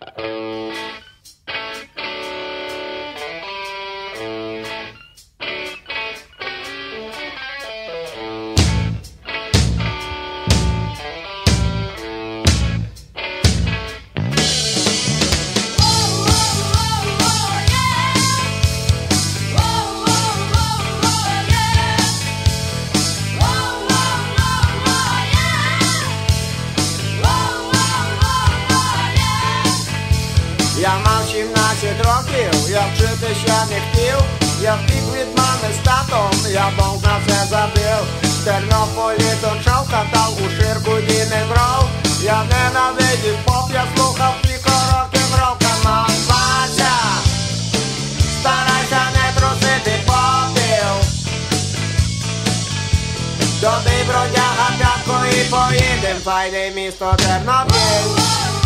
Я 17 років, я вчити ще не хотів, я втік від мами з татом, я Бог на це забив. В Тернополі до чавка дав у ширку не брав. Я ненавидів поп, я слухав тільки рок-н-рол, Вася Старайся не трусити попів. Добий бродяга п'ятко і поїдем, файне місто Тернопіль.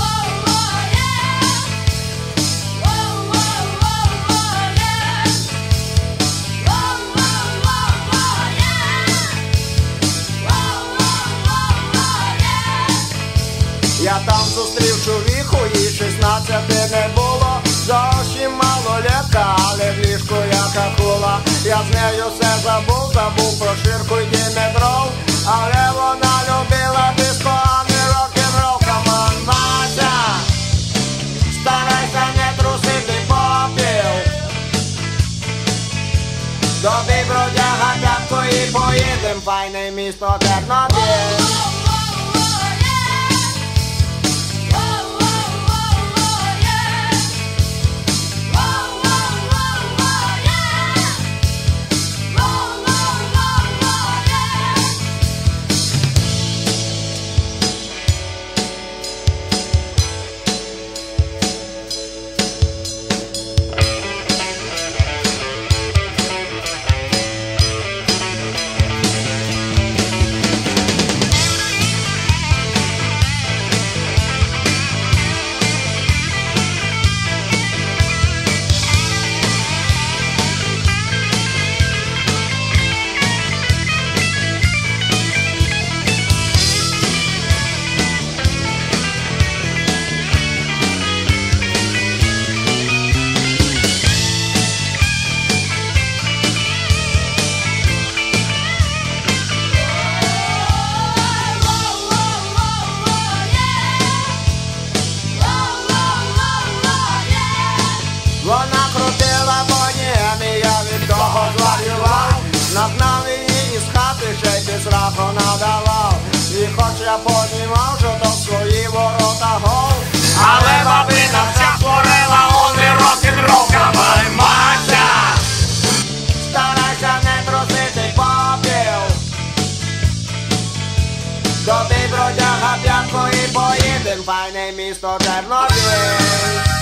Я там зустрів чоловіку, їй 16 не було. Зовсім малолетка, але в ліжку яка хула. Я з нею все забув, забув про ширку й діметрол. Але вона любила диско, а не рок-н-рол, каман Вася. Старайся не трусити попіл. Добий бродяга п'ятко і поїдем, файне місто Тернопіль. Із хати, ще й без раху надавав І хоч я понімав, що то свої ворота гол. Але бабина вся хворела, он і рок-н-рол, кабай Мася! Старайся не трусити попіл Добий бродяга п'ятку і поїдем, файне місто Тернопіль